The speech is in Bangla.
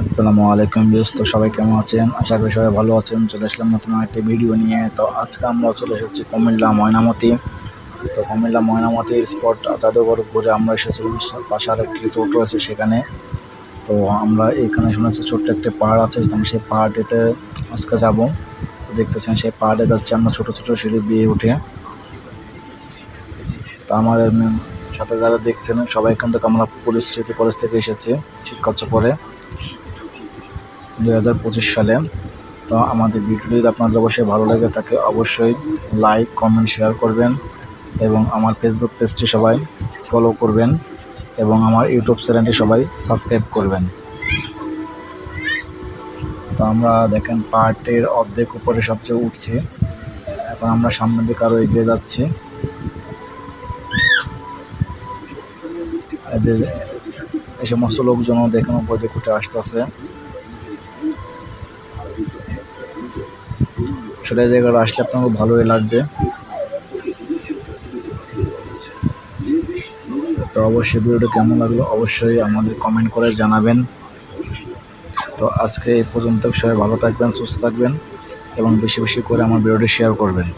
আসসালামু আলাইকুম তো সবাই কেমন আছেন? আশা করি সবাই ভালো আছেন। চলে আসলাম নতুন একটি ভিডিও নিয়ে। তো আজকে আমরা চলে এসেছি কুমিল্লা ময়নামতি। তো কুমিল্লা ময়নামতির স্পট জাদুঘর ঘুরে আমরা এসেছিলাম। পাশে একটি রিসোর্ট রয়েছে সেখানে। তো আমরা এখানে শুনেছি ছোট্ট একটি পাহাড় আছে, তো আমরা সেই পাহাড়টিতে আজকে যাব। দেখতেছেন সেই পাহাড়ে যাচ্ছি আমরা ছোটো ছোটো সিঁড়ি দিয়ে উঠে। তো আমাদের সাথে যারা দেখছেন, সবাই কিন্তু আমরা পুলিশ স্মৃতি কলেজ থেকে এসেছি শিক্ষক পরে দুই হাজার পঁচিশ সালে। তো আমাদের ভিডিওটি যদি আপনাদের অবশ্যই ভালো লাগে, তাকে অবশ্যই লাইক কমেন্ট শেয়ার করবেন এবং আমার ফেসবুক পেজটি সবাই ফলো করবেন এবং আমার ইউটিউব চ্যানেলটি সবাই সাবস্ক্রাইব করবেন। তো আমরা দেখেন পাহাড়টির অর্ধেক উপরে সবচেয়ে উঠছে। এখন আমরা সামনের দিকে আরও এগিয়ে যাচ্ছি। এই সমস্ত লোকজনও দেখেন উপর দিকে উঠে আসতেছে। এই জায়গাটা আসলে আপনার ভালোই লাগবে। তো অবশ্যই ভিডিওটা কেমন লাগল অবশ্যই আমাদের কমেন্ট করে জানাবেন। তো আজকে এই পর্যন্ত সবাই ভালো থাকবেন, সুস্থ থাকবেন এবং বেশি বেশি করে আমার ভিডিওটি শেয়ার করবেন।